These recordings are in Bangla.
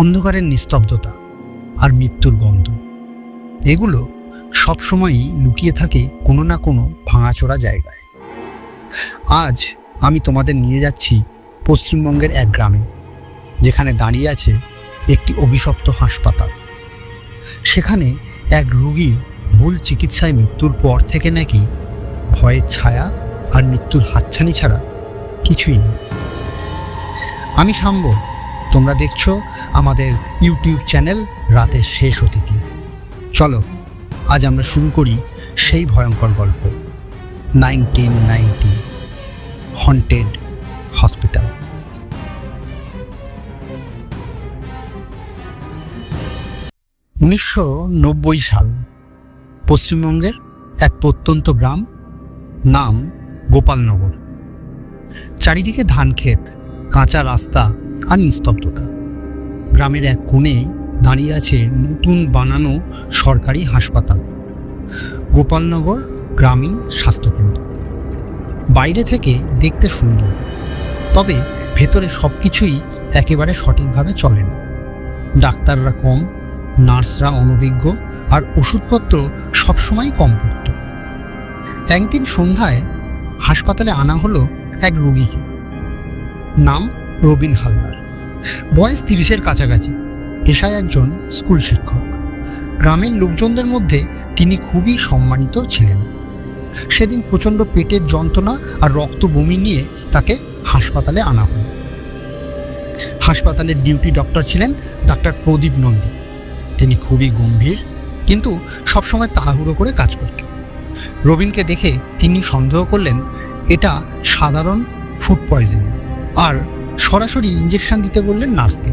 অন্ধকারের নিস্তব্ধতা আর মৃত্যুর গন্ধ। এগুলো সবসময়ই লুকিয়ে থাকে কোনো না কোনো ভাঙাচোরা জায়গায়। আজ আমি তোমাদের নিয়ে যাচ্ছি পশ্চিমবঙ্গের এক গ্রামে, যেখানে দাঁড়িয়ে আছে একটি অভিশপ্ত হাসপাতাল। সেখানে এক রুগীর ভুল চিকিৎসায় মৃত্যুর পর থেকে নাকি ভয়ের ছায়া আর মৃত্যুর হাতছানি ছাড়া কিছুই নেই। আমি সাম্ব তোমরা দেখছ আমাদের ইউটিউব চ্যানেল রাতের শেষ অতিথি। চলো, আজ আমরা শুরু করি সেই ভয়ঙ্কর গল্প। নাইনটিন নাইনটি হন্টেড হসপিটাল উনিশশো নব্বই সাল, পশ্চিমবঙ্গের এক প্রত্যন্ত গ্রাম, নাম গোপালনগর। চারিদিকে ধান ক্ষেত কাঁচা রাস্তা আর নিস্তব্ধতা গ্রামের এক কোণে দাঁড়িয়ে আছে নতুন বানানো সরকারি হাসপাতাল। গোপালনগর গ্রামীণ স্বাস্থ্যকেন্দ্র। বাইরে থেকে দেখতে সুন্দর, তবে ভেতরে সব কিছুই একেবারে সঠিকভাবে চলে না। ডাক্তাররা কম, নার্সরা অনভিজ্ঞ আর ওষুধপত্র সবসময় কম পড়ত একদিন সন্ধ্যায় হাসপাতালে আনা হলো এক রোগীকে। নাম রবিন হালদার। বয়স তিরিশের কাছাকাছি। পেশায় একজন স্কুল শিক্ষক। গ্রামের লোকজনদের মধ্যে তিনি খুবই সম্মানিত ছিলেন। সেদিন প্রচণ্ড পেটের যন্ত্রণা আর রক্ত বমি নিয়ে তাকে হাসপাতালে আনা হলো। হাসপাতালের ডিউটি ডক্টর ছিলেন ডাক্তার প্রদীপ নন্দী। তিনি খুবই গম্ভীর, কিন্তু সবসময় তাড়াহুড়ো করে কাজ করতেন। রবিনকে দেখে তিনি সন্দেহ করলেন, এটা সাধারণ ফুড পয়জনিং। আর সরাসরি ইঞ্জেকশন দিতে বললেন নার্সকে।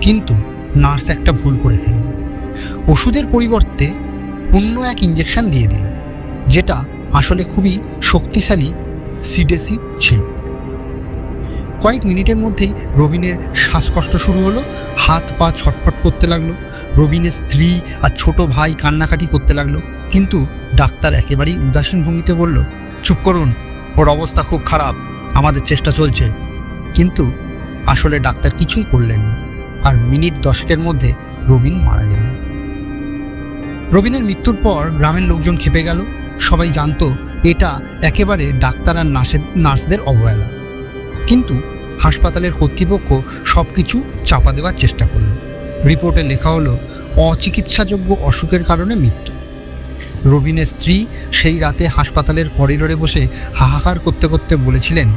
কিন্তু নার্স একটা ভুল করে ফেলল। ওষুধের পরিবর্তে অন্য এক ইঞ্জেকশন দিয়ে দিল, যেটা আসলে খুবই শক্তিশালী সিডেসি ছিল। কয়েক মিনিটের মধ্যেই রবিনের শ্বাসকষ্ট শুরু হলো, হাত পা ছটফট করতে লাগল, রবিনের স্ত্রী আর ছোট ভাই কান্নাকাটি করতে লাগল। কিন্তু ডাক্তার একেবারেই উদাসীন ভঙ্গিতে বলল, চুপ করুন, ওর অবস্থা খুব খারাপ, আমাদের চেষ্টা চলছে। কিন্তু আসলে ডাক্তার কিছুই করলেন না। আর মিনিট দশেকের মধ্যে রবিন মারা গেলেন। রবিনের মৃত্যুর পর গ্রামের লোকজন খেপে গেল। সবাই জানতো এটা একেবারে ডাক্তার আর নার্সের নার্সদের অবহেলা। কিন্তু হাসপাতালের কর্তৃপক্ষ সব কিছু চাপা দেওয়ার চেষ্টা করল। রিপোর্টে লেখা হলো, অচিকিৎসাযোগ্য অসুখের কারণে মৃত্যু। রবিনের স্ত্রী সেই রাতে হাসপাতালের করিডোরে বসে হাহাকার করতে করতে বলেছিলেন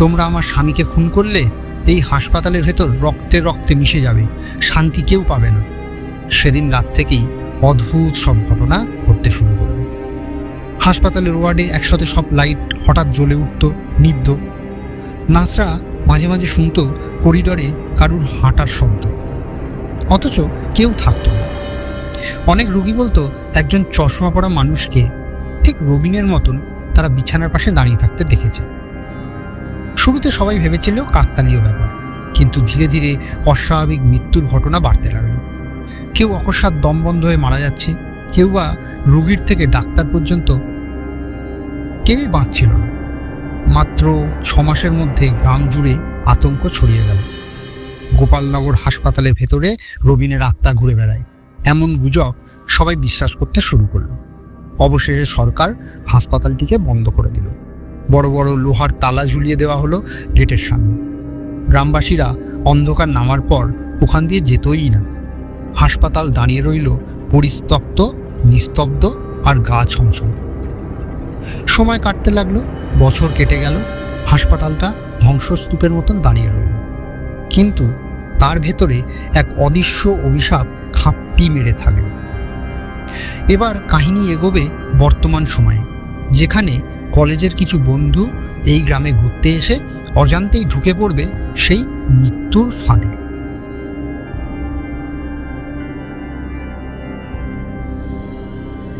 তোমরা আমার স্বামীকে খুন করলে, এই হাসপাতালের ভেতর রক্তে রক্তে মিশে যাবে, শান্তি কেউ পাবে না। সেদিন রাত থেকেই অদ্ভুত সব ঘটনা ঘটতে শুরু করল হাসপাতালের ওয়ার্ডে একসাথে সব লাইট হঠাৎ জ্বলে উঠত নিব্ধ নার্সরা মাঝে মাঝে শুনত করিডরে কারুর হাঁটার শব্দ। অথচ কেউ থাকতো না। অনেক রুগী বলতো একজন চশমা পড়া মানুষকে ঠিক রবিনের মতন তারা বিছানার পাশে দাঁড়িয়ে থাকতে দেখেছে। শুরুতে সবাই ভেবেছিল কাকতালীয় ব্যাপার, কিন্তু ধীরে ধীরে অস্বাভাবিক মৃত্যুর ঘটনা বাড়তে লাগল। কেউ অকস্মাৎ দম বন্ধ হয়ে মারা যাচ্ছে, কেউ বা রুগীর থেকে ডাক্তার পর্যন্ত কেউই বাঁচছিল না। মাত্র ছ মাসের মধ্যে গ্রাম জুড়ে আতঙ্ক ছড়িয়ে গেল। গোপালনগর হাসপাতালের ভেতরে রবিনের আত্মা ঘুরে বেড়ায়। এমন গুজব সবাই বিশ্বাস করতে শুরু করল। অবশেষে সরকার হাসপাতালটিকে বন্ধ করে দিল। বড় বড় লোহার তালা ঝুলিয়ে দেওয়া হলো গেটের সামনে। গ্রামবাসীরা অন্ধকার নামার পর ওখান দিয়ে যেতই না। হাসপাতাল দাঁড়িয়ে রইল পরিস্তব্ধ, নিস্তব্ধ আর গা ছমছম। সময় কাটতে লাগল, বছর কেটে গেল, হাসপাতালটা ধ্বংসস্তূপের মতন দাঁড়িয়ে রইল। কিন্তু তার ভেতরে এক অদৃশ্য অভিশাপ খাপটি মেরে থাকল। এবার কাহিনী এগোবে বর্তমান সময়ে, যেখানে কলেজের কিছু বন্ধু এই গ্রামে ঘুরতে এসে অজান্তেই ঢুকে পড়বে সেই মৃত্যুর ফাঁদে।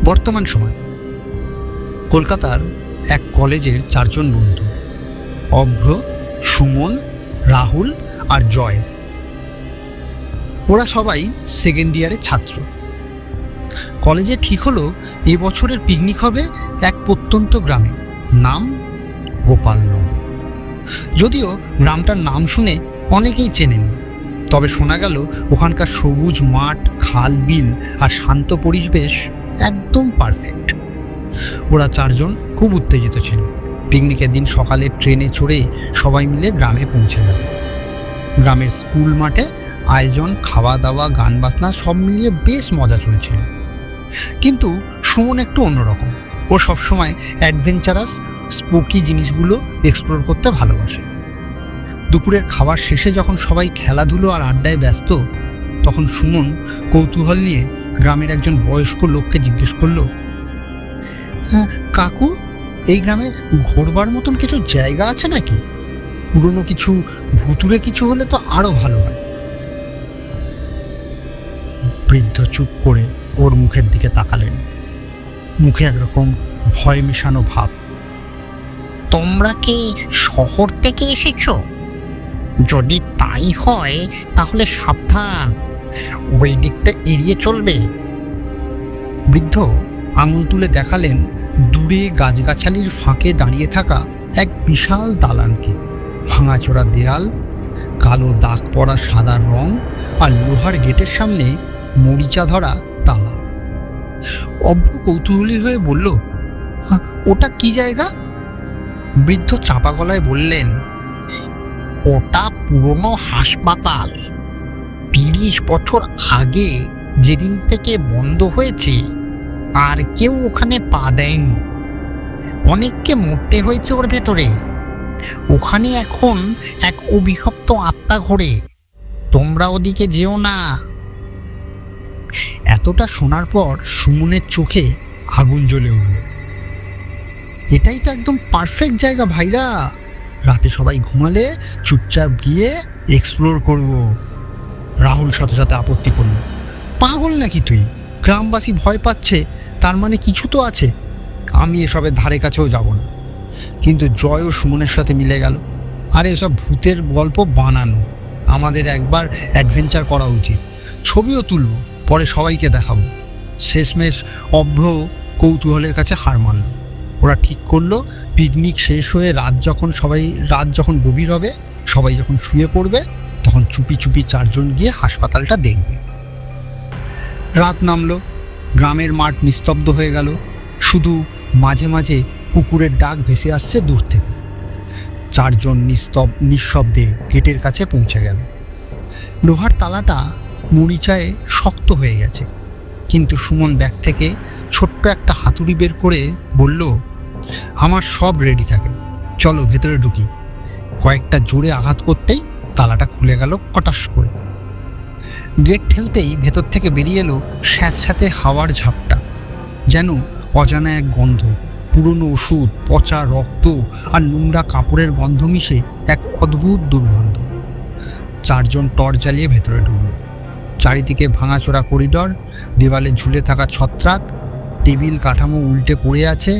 বর্তমান সময়, কলকাতার এক কলেজের চারজন বন্ধু, অভ্র, সুমন, রাহুল আর জয়। ওরা সবাই সেকেন্ড ইয়ারের ছাত্র। কলেজে ঠিক হলো, এ বছরের পিকনিক হবে এক প্রত্যন্ত গ্রামে। নাম গোপালনগর যদিও গ্রামটার নাম শুনে অনেকেই চেনেনি, তবে শোনা গেল ওখানকার সবুজ মাঠ, খাল, বিল আর শান্ত পরিবেশ একদম পারফেক্ট ওরা চারজন খুব উত্তেজিত ছিল। পিকনিকের দিন সকালে ট্রেনে চড়ে সবাই মিলে গ্রামে পৌঁছে গেল। গ্রামের স্কুল মাঠে আয়োজন, খাওয়া দাওয়া, গান বাজনা সব মিলিয়ে বেশ মজা চলছিল। কিন্তু সুমন একটু অন্যরকম। ও সবসময় অ্যাডভেঞ্চারাস স্পোকি জিনিসগুলো এক্সপ্লোর করতে ভালোবাসে। দুপুরের খাবার শেষে যখন সবাই খেলাধুলো আর আড্ডায় ব্যস্ত তখন সুমন কৌতূহল নিয়ে গ্রামের একজন বয়স্ক লোককে জিজ্ঞেস করল "হ্যাঁ, কাকু এই গ্রামে ঘোরবার মতন কিছু জায়গা আছে নাকি? পুরনো কিছু ভুতুরে কিছু হলে তো আরও ভালো হয়। বৃদ্ধ চুপ করে ওর মুখের দিকে তাকালেন। মুখে একরকম ভয় মেশানো ভাব। তোমরা কি শহর থেকে এসেছ? যদি তাই হয় তাহলে সাবধান। ওই দিকটা এড়িয়ে চলবে। বৃদ্ধ আঙুল তুলে দেখালেন দূরে গাছগাছালির ফাঁকে দাঁড়িয়ে থাকা এক বিশাল দালানকে। ভাঙাচোরা দেয়াল কালো দাগ পড়া সাদা রং আর লোহার গেটের সামনে মরিচা ধরা তালা অব্র কৌতূহলী হয়ে বলল "হ্যাঁ, ওটা কি জায়গা? বৃদ্ধ চাপা গলায় বললেন ওটা পুরনো হাসপাতাল। তিরিশ বছর আগে যেদিন থেকে বন্ধ হয়েছে আর কেউ ওখানে পা দেয়নি। অনেককে মরতে হয়েছে ওর ভেতরে। ওখানে এখন এক অভিশপ্ত আত্মা ঘোরে তোমরা ওদিকে যেও না। এতটা শোনার পর সুমনের চোখে আগুন জ্বলে উঠল। এটাই তো একদম পারফেক্ট জায়গা ভাইরা। রাতে সবাই ঘুমালে, চুপচাপ গিয়ে এক্সপ্লোর করব। রাহুল সাথে সাথে আপত্তি করল, পাগল নাকি তুই? গ্রামবাসী ভয় পাচ্ছে, তার মানে কিছু তো আছে। আমি এসবের ধারে কাছেও যাব না। কিন্তু জয় ও সুমনের সাথে মিলে গেল, আরে এসব ভূতের গল্প বানানো। আমাদের একবার অ্যাডভেঞ্চার করা উচিত। ছবিও তুলব। পরে সবাইকে দেখাবো। শেষমেশ অভ্র কৌতূহলের কাছে হার মানল। ওরা ঠিক করল পিকনিক শেষ হয়ে রাত যখন সবাই, রাত যখন গভীর হবে, সবাই যখন শুয়ে পড়বে, তখন চুপি চুপি চারজন গিয়ে হাসপাতালটা দেখবে। রাত নামলো, গ্রামের মাঠ নিস্তব্ধ হয়ে গেল, শুধু মাঝে মাঝে কুকুরের ডাক ভেসে আসছে দূর থেকে। চারজন নিস্তব, নিঃশব্দে গেটের কাছে পৌঁছে গেল। লোহার তালাটা মরিচায় শক্ত হয়ে গেছে। কিন্তু সুমন ব্যাগ থেকে ছোট্ট একটা হাতুড়ি বের করে বলল, আমার সব রেডি থাকে। চলো ভেতরে ঢুকি। কয়েকটা জোরে আঘাত করতেই তালাটা খুলে গেল কটাস করে। গেট ঠেলতেই ভেতর থেকে বেরিয়ে এলো স্যাঁতস্যাঁতে হাওয়ার ঝাপটা। যেন অজানা এক গন্ধ, পুরনো ওষুধ, পচা রক্ত আর নোংরা কাপড়ের গন্ধ মিশে এক অদ্ভুত দুর্গন্ধ। চারজন টর্চ জ্বালিয়ে ভেতরে ঢুকলো। চারিদিকে ভাঙাচোরা করিডর, দেওয়ালে ঝুলে থাকা ছত্রাক, টেবিল কাঠামো উল্টে পড়ে আছে,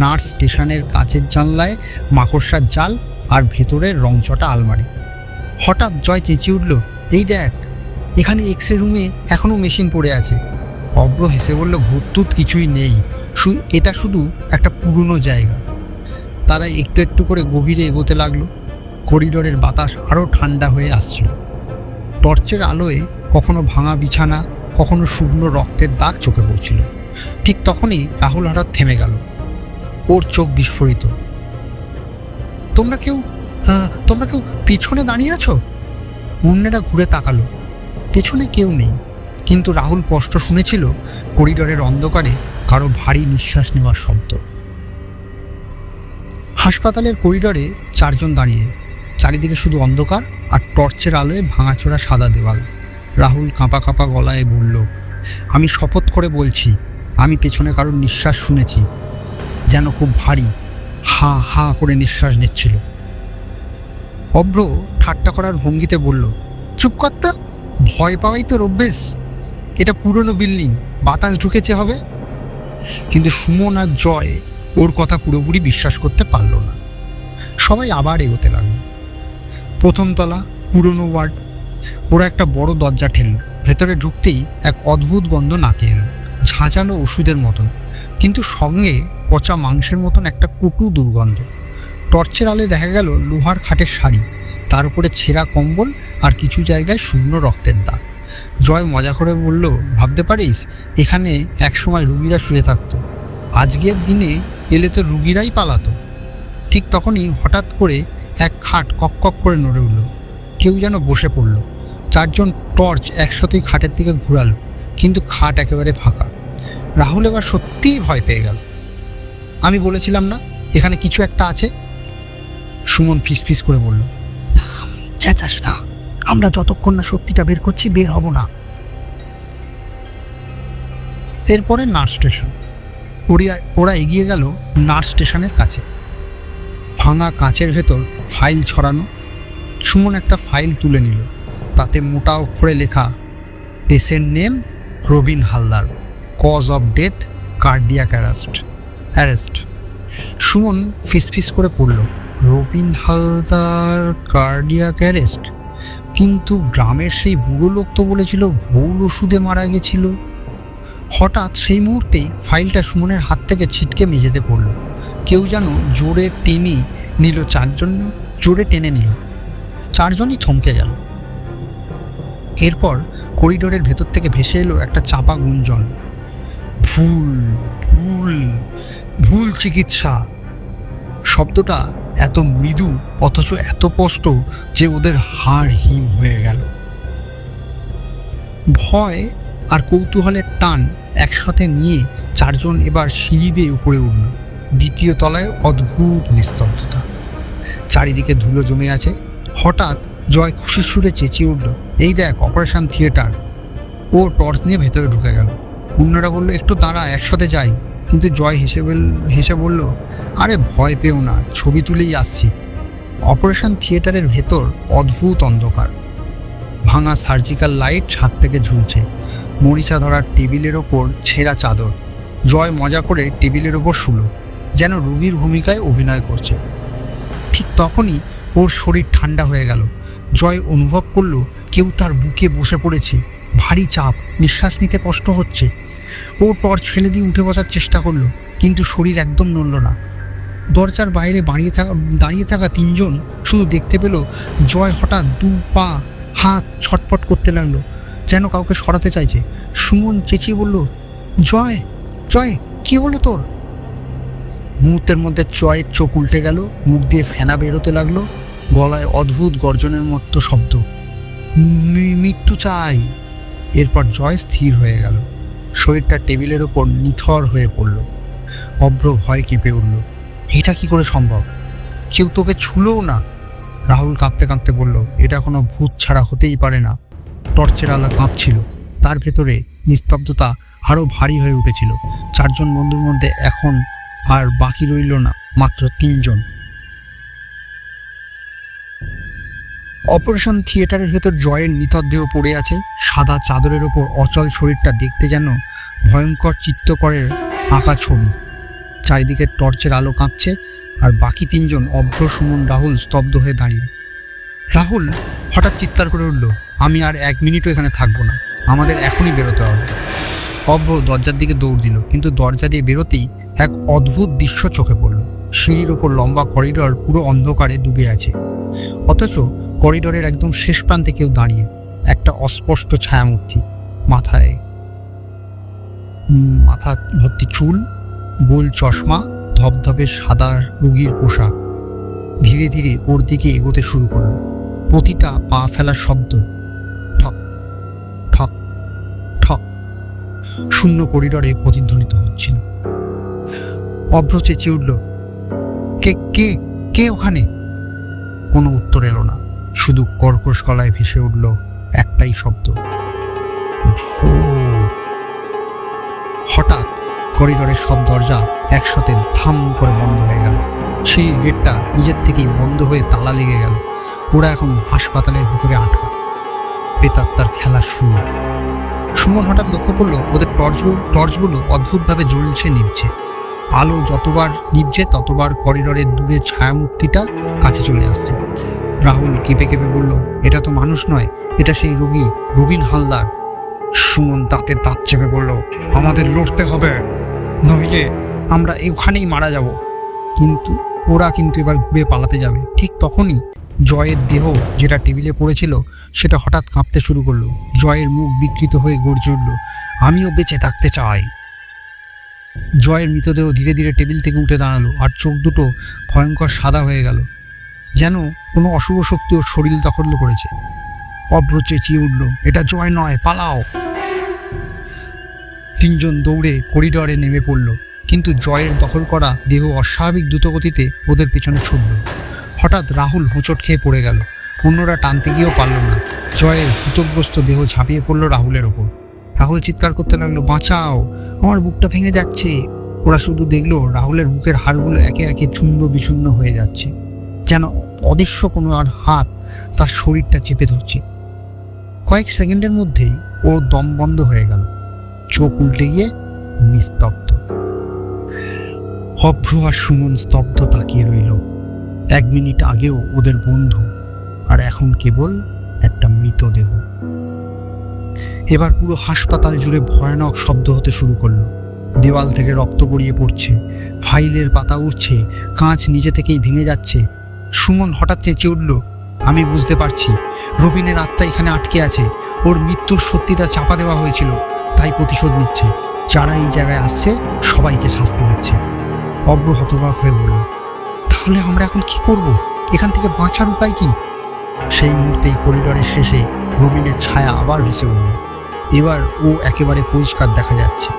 নার্স স্টেশনের কাঁচের জানলায় মাকড়সার জাল আর ভেতরের রংচটা আলমারি। হঠাৎ জয় চেঁচিয়ে উঠল, এই দেখ, এখানে এক্স রে রুমে এখনও মেশিন পড়ে আছে। অব্র হেসে বলল, ভূতটুত কিছুই নেই এটা শুধু একটা পুরনো জায়গা। তারা একটু একটু করে গভীরে এগোতে লাগল। করিডোরের বাতাস আরও ঠান্ডা হয়ে আসছিল। টর্চের আলোয় কখনো ভাঙা বিছানা, কখনো শুকনো রক্তের দাগ চোখে পড়ছিল। ঠিক তখনই রাহুল হঠাৎ থেমে গেল। ওর চোখ বিস্ফোরিত। তোমরা কেউ তোমরা কেউ পেছনে দাঁড়িয়ে আছো? অন্যেরা ঘুরে তাকালো। পেছনে কেউ নেই। কিন্তু রাহুল স্পষ্ট শুনেছিল করিডোরের অন্ধকারে কারও ভারী নিঃশ্বাস নেওয়ার শব্দ। হাসপাতালের করিডোরে চারজন দাঁড়িয়ে, চারিদিকে শুধু অন্ধকার আর টর্চের আলোয় ভাঙাচোরা সাদা দেওয়াল। রাহুল কাঁপা কাঁপা গলায় বলল, আমি শপথ করে বলছি, আমি পেছনে কারোর নিঃশ্বাস শুনেছি, যেন খুব ভারী, হা হা করে নিঃশ্বাস নিচ্ছিল। অভ্র ঠাট্টা করার ভঙ্গিতে বলল, চুপ কর্তা ভয় পাওয়াই তোর অভ্যেস। এটা পুরনো বিল্ডিং, বাতাস ঢুকেছে হবে। কিন্তু সুমন আর জয় ওর কথা পুরোপুরি বিশ্বাস করতে পারল না। সবাই আবার এগোতে লাগল। প্রথম তলা, পুরনো ওয়ার্ড ওরা একটা বড় দরজা ঠেললো। ভেতরে ঢুকতেই এক অদ্ভুত গন্ধ নাকে এলো। ঝাঁঝালো ওষুধের মতন, কিন্তু সঙ্গে পচা মাংসের মতন একটা কুটু দুর্গন্ধ। টর্চের আলে দেখা গেল লোহার খাটের শাড়ি, তার উপরে ছেঁড়া কম্বল আর কিছু জায়গায় শূন্য রক্তের দাগ। জয় মজা করে বলল, ভাবতে পারিস, এখানে একসময় রুগীরা শুয়ে থাকতো। আজকের দিনে এলে তো রুগীরাই পালাতো। ঠিক তখনই হঠাৎ করে এক খাট কক কক করে নড়ে উঠল। কেউ যেন বসে পড়ল। চারজন টর্চ একসাথেই খাটের দিকে ঘুরালো কিন্তু খাট একেবারে ফাঁকা। রাহুল এবার সত্যিই ভয় পেয়ে গেল। আমি বলেছিলাম না এখানে কিছু একটা আছে? সুমন ফিস ফিস করে বলল চেঁচাস না আমরা যতক্ষণ না সত্যিটা বের করছি বের হব না। এরপরে নার্স স্টেশন। ওরা ওরা এগিয়ে গেল নার্স স্টেশনের কাছে। ভাঙা কাঁচের ভেতর ফাইল ছড়ানো সুমন একটা ফাইল তুলে নিল। তাতে মোটা অক্ষরে লেখা। Patient name Robin Haldar. Cause of death, cardiac arrest. Arrest. Suman ফিসফিস করে পড়ল, রবিন হালদার, কার্ডিয়াক অ্যারেস্ট? কিন্তু গ্রামের সেই বুড়ো লোক তো বলেছিল ভুল ওষুধে মারা গেছিল। হঠাৎ সেই মুহূর্তেই ফাইলটা সুমনের হাত থেকে ছিটকে মেঝেতে পড়ল। কেউ যেন জোরে টেনে নিল, চারজন জোরে টেনে নিল। চারজনই থমকে গেল। এরপর করিডোরের ভেতর থেকে ভেসে এলো একটা চাপা গুঞ্জন। ভুল ভুল ভুল চিকিৎসা। শব্দটা এত মৃদু, অথচ এত স্পষ্ট যে ওদের হাড় হিম হয়ে গেল। ভয় আর কৌতূহলের টান একসাথে নিয়ে চারজন এবার সিঁড়ি বেয়ে উপরে উঠল। দ্বিতীয় তলায় অদ্ভুত নিস্তব্ধতা। চারিদিকে ধুলো জমে আছে। হঠাৎ জয় খুশির সুরে চেঁচিয়ে উঠল, এই দেখ, অপারেশন থিয়েটার। ও টর্চ নিয়ে ভেতরে ঢুকে গেল। অন্যরা বলল, একটু দাঁড়া, একসাথে যাই। কিন্তু জয় হেসে হেসে বলল, আরে ভয় পেও না, ছবি তুলেই আসছি। অপারেশন থিয়েটারের ভেতর অদ্ভুত অন্ধকার। ভাঙা সার্জিক্যাল লাইট ছাদ থেকে ঝুলছে। মরিচা ধরার টেবিলের ওপর ছেঁড়া চাদর। জয় মজা করে টেবিলের ওপর শুলো, যেন রুগীর ভূমিকায় অভিনয় করছে। ঠিক তখনই ওর শরীর ঠান্ডা হয়ে গেল। জয় অনুভব করল কেউ তার বুকে বসে পড়েছে। ভারী চাপ, নিঃশ্বাস নিতে কষ্ট হচ্ছে। ও টর্চ ফেলে দিয়ে উঠে বসার চেষ্টা করল, কিন্তু শরীর একদম নড়ল না। দরজার বাইরে বাড়িয়ে থাকা, দাঁড়িয়ে থাকা তিনজন শুধু দেখতে পেল জয় হঠাৎ দু পা, হাত ছটপট করতে লাগল, যেন কাউকে সরাতে চাইছে। সুমন চেঁচিয়ে বলল, জয় জয়, কি হলো তোর? মুহূর্তের মধ্যে জয়ের চোখ উল্টে গেল, মুখ দিয়ে ফেনা বেরোতে লাগল। গলায় অদ্ভুত গর্জনের মতো শব্দ। মৃত্যু চাই। এরপর জয় স্থির হয়ে গেল। শরীরটা টেবিলের ওপর নিথর হয়ে পড়ল। অভ্র ভয় কেঁপে উঠল। এটা কি করে সম্ভব? কেউ তোকে ছুলোও না। রাহুল কাঁপতে কাঁপতে বলল, এটা কোনো ভূত ছাড়া হতেই পারে না। টর্চের আলো কাঁপছিল। তার ভেতরে নিস্তব্ধতা আরও ভারী হয়ে উঠেছিল। চারজন বন্ধুর মধ্যে এখন আর বাকি রইল না, মাত্র তিনজন। অপারেশন থিয়েটারের ভেতর জয়ের নিথর দেহ পড়ে আছে। সাদা চাদরের ওপর অচল শরীরটা দেখতে যেন ভয়ঙ্কর চিত্তকরের আঁকা ছবি। চারিদিকে টর্চের আলো কাঁপছে আর বাকি তিনজন অভ্র সুমন রাহুল স্তব্ধ হয়ে দাঁড়িয়ে। রাহুল হঠাৎ চিৎকার করে উঠল, আমি আর এক মিনিটও এখানে থাকব না। আমাদের এখনই বেরোতে হবে। অভ্র দরজার দিকে দৌড় দিল, কিন্তু দরজা দিয়ে বেরোতেই এক অদ্ভুত দৃশ্য চোখে পড়ল। সিঁড়ির ওপর লম্বা করিডর পুরো অন্ধকারে ডুবে আছে। অথচ করিডোরের একদম শেষ প্রান্তে কেউ দাঁড়িয়ে একটা অস্পষ্ট ছায়ামূর্তি, মাথায় মাথা ভর্তি চুল, গোল চশমা, ধবধবে সাদা রুগীর পোশাক। ধীরে ধীরে ওর দিকে এগোতে শুরু করল। প্রতিটা পা ফেলার শব্দ, ঠক ঠক ঠক, শূন্য করিডরে প্রতিধ্বনিত হচ্ছিল। অভ্র চেঁচিয়ে উঠল, কে কে কে ওখানে? কোনো উত্তর এলো না। শুধু কর্কশ গলায় ভেসে উঠল একটাই শব্দ। হঠাৎ করিডোরের সব দরজা একসাথে ধাম করে বন্ধ হয়ে গেল। সেই গেটটা নিজের থেকেই বন্ধ হয়ে তালা লেগে গেল। ওরা এখন হাসপাতালের ভেতরে আটকা। পেতাত্তার খেলা শুরু। সুমন হঠাৎ লক্ষ্য করল ওদের টর্চ টর্চগুলো অদ্ভুতভাবে জ্বলছে নিভছে। আলো যতবার নিভছে, ততবার করিডরের দূরে ছায়ামূর্তিটা কাছে চলে আসছে। রাহুল কেঁপে কেঁপে বলল, এটা তো মানুষ নয়, এটা সেই রোগী, রবিন হালদার। সুমন দাঁতে দাঁত চেপে বলল, আমাদের লড়তে হবে, নইলে আমরা ওখানেই মারা যাব। কিন্তু ওরা কিন্তু এবার ঘুরে পালাতে যাবে। ঠিক তখনই জয়ের দেহ যেটা টেবিলে পড়েছিল, সেটা হঠাৎ কাঁপতে শুরু করল। জয়ের মুখ বিকৃত হয়ে গড়ে উঠল, আমিও বেঁচে থাকতে চাই। জয়ের মৃতদেহ ধীরে ধীরে টেবিল থেকে উঠে দাঁড়াল আর চোখ দুটো ভয়ঙ্কর সাদা হয়ে গেল। যেন কোনো অশুভ শক্তি ওর শরীর দখল করেছে। অভ্র চেঁচিয়ে উঠল, এটা জয় নয়, পালাও। তিনজন দৌড়ে করিডরে নেমে পড়ল, কিন্তু জয়ের দখল করা দেহ অস্বাভাবিক দ্রুতগতিতে ওদের পেছনে ছুটল। হঠাৎ রাহুল হোঁচট খেয়ে পড়ে গেল, অন্যরা টানতে গিয়েও পারল না। জয়ের ভূতগ্রস্ত দেহ ঝাঁপিয়ে পড়ল রাহুলের ওপর। রাহুল চিৎকার করতে লাগল, বাঁচাও, আমার বুকটা ভেঙে যাচ্ছে। ওরা শুধু দেখল রাহুলের বুকের হাড়গুলো একে একে চূর্ণ বিচূর্ণ হয়ে যাচ্ছে, যেন অদৃশ্য কোনো আর হাত তার শরীরটা চেপে ধরছে। কয়েক সেকেন্ডের মধ্যেই ও দম বন্ধ হয়ে গেল, চোখ উল্টে গিয়ে নিস্তব্ধ। অভ্র আর সুমন স্তব্ধ তাকিয়ে রইল। এক মিনিট আগেও ওদের বন্ধু, আর এখন কেবল একটা মৃতদেহ। এবার পুরো হাসপাতাল জুড়ে ভয়ানক শব্দ হতে শুরু করল। দেওয়াল থেকে রক্ত গড়িয়ে পড়ছে, ফাইলের পাতা উঠছে কাঁচ নিজে থেকেই ভেঙে যাচ্ছে। সুমন হঠাৎ চেঁচে উঠল, আমি বুঝতে পারছি, রবিনের আত্মা এখানে আটকে আছে। ওর মৃত্যুর সত্যিটা চাপা দেওয়া হয়েছিল, তাই প্রতিশোধ নিচ্ছে। যারা এই জায়গায় আসছে, সবাইকে শাস্তি দিচ্ছে। অব্র হতবাক হয়ে বলল, তাহলে আমরা এখন কি করব? এখান থেকে বাঁচার উপায় কি? সেই মুহূর্তেই করিডরের শেষে রবিনের ছায়া আবার ভেসে উঠল। এবার ও একেবারে পরিষ্কার দেখা যাচ্ছে।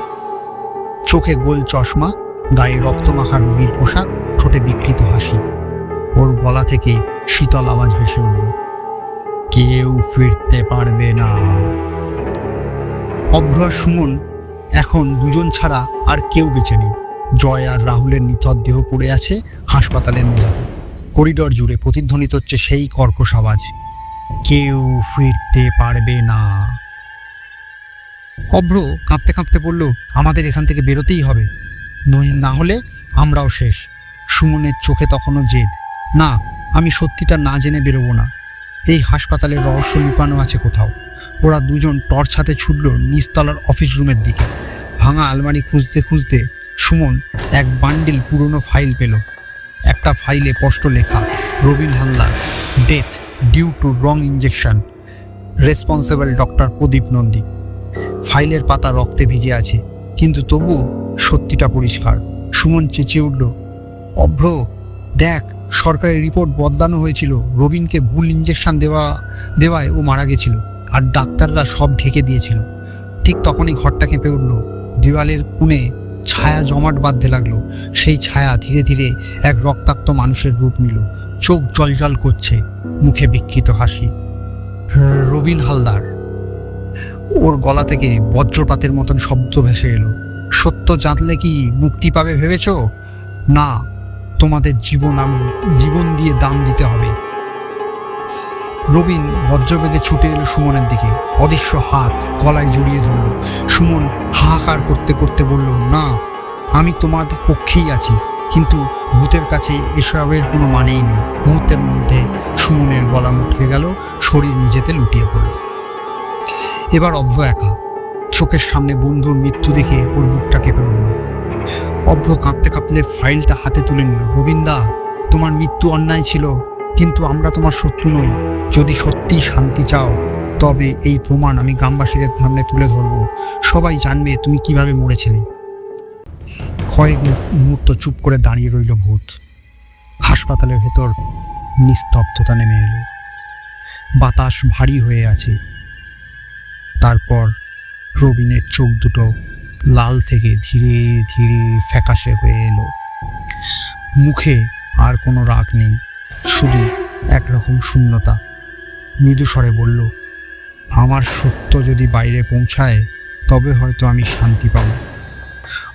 চোখে গোল চশমা, গায়ে রক্তমাখা রোগীর পোশাক, ঠোঁটে বিকৃত হাসি। ওর গলা থেকে শীতল আওয়াজ ভেসে উঠল। কেউ ফিরতে পারবে না। অভ্র সুমন, এখন দুজন ছাড়া আর কেউ বেঁচে নেই। জয় আর রাহুলের নিথর দেহ পড়ে আছে হাসপাতালের মেঝেতে। করিডর জুড়ে প্রতিধ্বনিত হচ্ছে সেই কর্কশ আওয়াজ। কেউ ফিরতে পারবে না। অভ্র কাঁপতে কাঁপতে বলল, আমাদের এখান থেকে বেরোতেই হবে। নই না হলে আমরাও শেষ। সুমনের চোখে তখনও জেদ। না, আমি সত্যিটা না জেনে বেরোবো না। এই হাসপাতালের রহস্য লুকানো আছে কোথাও। ওরা দুজন টর্চ হাতে ছুটল নিচতলার অফিস রুমের দিকে। ভাঙা আলমারি খুঁজতে খুঁজতে সুমন এক বান্ডিল পুরনো ফাইল পেল। একটা ফাইলে স্পষ্ট লেখা, Robin হাল্লার death due to wrong injection responsible doctor Pradip Nandi. ফাইলের পাতা রক্তে ভিজে আছে কিন্তু তবুও সত্যিটা পরিষ্কার। সুমন চেঁচিয়ে উঠল অভ্র দেখ সরকারের রিপোর্ট বদলানো হয়েছিল। রবিনকে ভুল ইঞ্জেকশন দেওয়া দেওয়ায় ও মারা গেছিল আর ডাক্তাররা সব ঢেকে দিয়েছিল। ঠিক তখনই ঘরটা কেঁপে উঠল দেওয়ালের কোণে ছায়া জমাট বাঁধতে লাগল। সেই ছায়া ধীরে ধীরে এক রক্তাক্ত মানুষের রূপ নিল। চোখ জলজল করছে মুখে বিকৃত হাসি। হ্যাঁ, রবিন হালদার। ওর গলা থেকে বজ্রপাতের মতন শব্দ ভেসে এলো। সত্য জানলে কি মুক্তি পাবে ভেবেছ? না, তোমাদের জীবন জীবন দিয়ে দাম দিতে হবে। রবিন বজ্রবেগে ছুটে এলো সুমনের দিকে। অদৃশ্য হাত গলায় জড়িয়ে ধরল। সুমন হাহাকার করতে করতে বলল, না, আমি তোমাদের পক্ষেই আছি, কিন্তু ভূতের কাছে এসবের কোনো মানেই নেই। মুহূর্তের মধ্যে সুমনের গলা মুটকে গেল, শরীর নিজেতে লুটিয়ে পড়ল। এবার অভ্র একা। চোখের সামনে বন্ধুর মৃত্যু দেখে ওর বুকটা কেঁপে উঠল। অভ্র কাঁপতে কাঁপলে ফাইলটা হাতে তুলে নিল। গোবিন্দা তোমার মৃত্যু অন্যায় ছিল, কিন্তু আমরা তোমার শত্রু নই। যদি সত্যিই শান্তি চাও, তবে এই প্রমাণ আমি গ্রামবাসীদের সামনে তুলে ধরব। সবাই জানবে তুমি কীভাবে মরেছিলে। কয়েক মুহূর্ত চুপ করে দাঁড়িয়ে রইল ভূত। হাসপাতালের ভেতর নিস্তব্ধতা নেমে এলো। বাতাস ভারী হয়ে আছে। তারপর রবিনের চোখ দুটো লাল থেকে ধীরে ধীরে ফ্যাকাশে হয়ে এলো। মুখে আর কোনো রাগ নেই, শুধু একরকম শূন্যতা। মৃদু স্বরে বলল, আমার সত্য যদি বাইরে পৌঁছায়, তবে হয়তো আমি শান্তি পাব।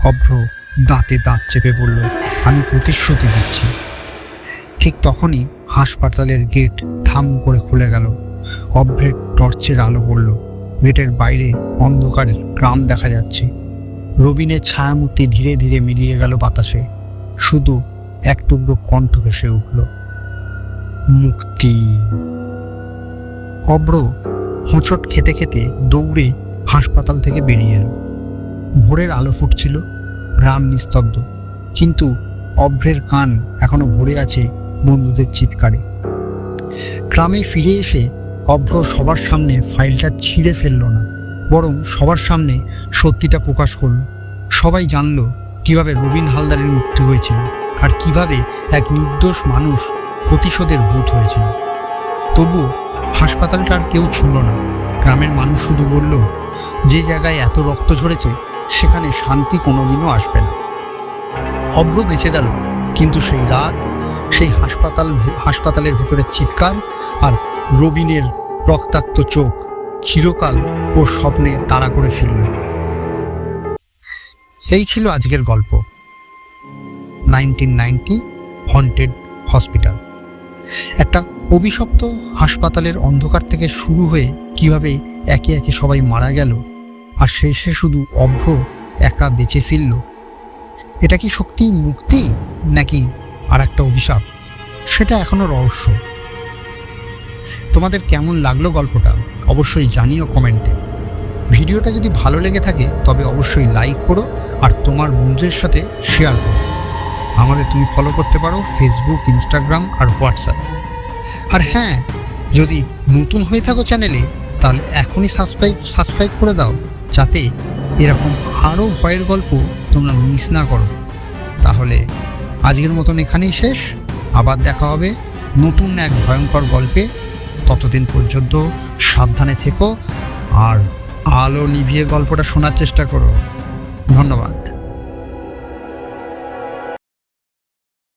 অভ্র দাঁতে দাঁত চেপে বলল, আমি প্রতিশ্রুতি দিচ্ছি। ঠিক তখনই হাসপাতালের গেট থাম করে খুলে গেল। অভ্রের টর্চের আলো পড়ল গেটের বাইরে অন্ধকার গ্রাম দেখা যাচ্ছে। রবিনের ছায়ামূর্তি ধীরে ধীরে মিলিয়ে গেল বাতাসে। শুধু এক টুকরো কণ্ঠ ভেসে উঠল, মুক্তি। অব্র হোঁচট খেতে খেতে দৌড়ে হাসপাতাল থেকে বেরিয়ে এলো। ভোরের আলো ফুটছিল গ্রাম নিস্তব্ধ। কিন্তু অভ্রের কান এখনও ভরে আছে বন্ধুদের চিৎকারে। গ্রামে ফিরে এসে অভ্র সবার সামনে ফাইলটা ছিঁড়ে ফেলল না, বরং সবার সামনে সত্যিটা প্রকাশ করল। সবাই জানলো কীভাবে রবীন হালদারের মৃত্যু হয়েছিল আর কীভাবে এক নির্দোষ মানুষ প্রতিশোধের ভূত হয়েছিল। তবু হাসপাতালটা আর কেউ ছুঁল না। গ্রামের মানুষ শুধু বলল, যে জায়গায় এত রক্ত ঝরেছে, সেখানে শান্তি কোনোদিনও আসবে না। অভ্র বেঁচে গেল, কিন্তু সেই রাত, সেই হাসপাতাল হাসপাতালের ভেতরের চিৎকার আর রবিনের রক্তাক্ত চোখ চিরকাল ওর স্বপ্নে তাড়া করে ফেলল। এই ছিল আজকের গল্প। Nineteen ninety haunted hospital. একটা অভিশপ্ত হাসপাতালের অন্ধকার থেকে শুরু হয়ে কীভাবে একে একে সবাই মারা গেল, আর শেষে শুধু অভ্র একা বেঁচে ফিরল। এটা কি সত্যি মুক্তি, নাকি আর একটা অভিশাপ? সেটা এখনও রহস্য। তোমাদের কেমন লাগল গল্পটা, অবশ্যই জানিও কমেন্টে। ভিডিওটা যদি ভালো লেগে থাকে, তবে অবশ্যই লাইক করো আর তোমার বন্ধুদের সাথে শেয়ার করো। আমাদের তুমি ফলো করতে পারো ফেসবুক ইনস্টাগ্রাম আর হোয়াটসঅ্যাপে আর হ্যাঁ যদি নতুন হয়ে থাকো চ্যানেলে তাহলে এখনই সাবস্ক্রাইব সাবস্ক্রাইব করে দাও, যাতে এরকম আরও ভয়ের গল্প তোমরা মিস না করো। তাহলে আজকের মতন এখানেই শেষ। আবার দেখা হবে নতুন এক ভয়ঙ্কর গল্পে। ততদিন পর্যন্ত সাবধানে থেকো আর আলো নিভিয়ে গল্পটা শোনার চেষ্টা করো। ধন্যবাদ।